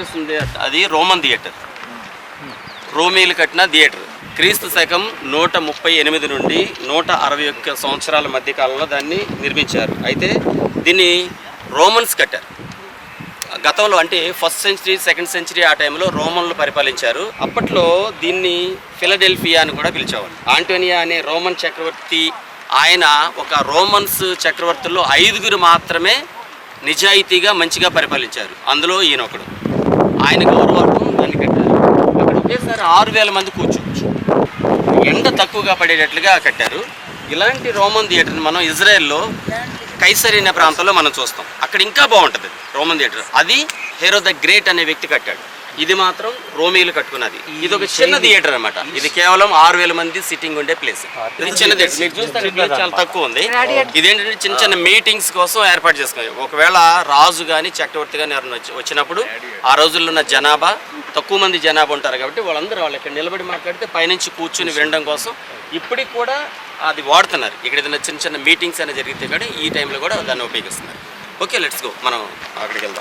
ఉంది అది Roman theatre. రోమీలు కట్టిన థియేటర్. క్రీస్తు శకం నూట ముప్పై ఎనిమిది నుండి నూట అరవై ఒక్క సంవత్సరాల మధ్య కాలంలో దాన్ని నిర్మించారు. అయితే దీన్ని రోమన్స్ కట్టారు. గతంలో అంటే ఫస్ట్ సెంచరీ సెకండ్ సెంచరీ ఆ టైంలో రోమన్లు పరిపాలించారు. అప్పట్లో దీన్ని ఫిలడెల్ఫియా అని కూడా పిలిచేవాళ్ళు. ఆంటోనియా అనే రోమన్ చక్రవర్తి ఆయన ఒక రోమన్స్ చక్రవర్తుల్లో ఐదుగురు మాత్రమే నిజాయితీగా మంచిగా పరిపాలించారు. అందులో ఈయన ఒకడు ఆయన గౌరవార్థం దాన్ని కట్టారు. అక్కడ ఒకేసారి ఆరు వేల మంది కూర్చోవచ్చు. ఎండ తక్కువగా పడేటట్లుగా కట్టారు. ఇలాంటి రోమన్ థియేటర్ని మనం ఇజ్రాయెల్లో కైసరి అనే ప్రాంతంలో మనం చూస్తాం. అక్కడ ఇంకా బాగుంటుంది రోమన్ థియేటర్. అది హేరో ద గ్రేట్ అనే వ్యక్తి కట్టాడు. ఇది మాత్రం రోమీలు కట్టుకున్నది. ఇది ఒక చిన్న థియేటర్ అన్నమాట. ఇది కేవలం ఆరు వేల మంది సిట్టింగ్ ఉండే ప్లేస్. ఇది చిన్న థియేటర్. మీరు చూస్తే ఇక్కడ చాలా తక్కువ ఉంది. ఇదేంటంటే చిన్న చిన్న మీటింగ్స్ కోసం ఏర్పాటు చేసుకున్నాయి ఒకవేళ రాజు కానీ చక్రవర్తి కానీ ఎవరైనా వచ్చి వచ్చినప్పుడు ఆ రోజుల్లో ఉన్న జనాభా తక్కువ మంది జనాభా ఉంటారు కాబట్టి వాళ్ళందరూ వాళ్ళు ఇక్కడ నిలబడి మాట్లాడితే పైనుంచి కూర్చుని వినడం కోసం ఇప్పటికి కూడా అది వాడుతున్నారు. ఇక్కడ ఏదైనా చిన్న చిన్న మీటింగ్స్ అనేది జరిగితే కూడా ఈ టైంలో కూడా దాన్ని ఉపయోగిస్తున్నారు. ఓకే లెట్స్ గో మనం అక్కడికి వెళ్దాం.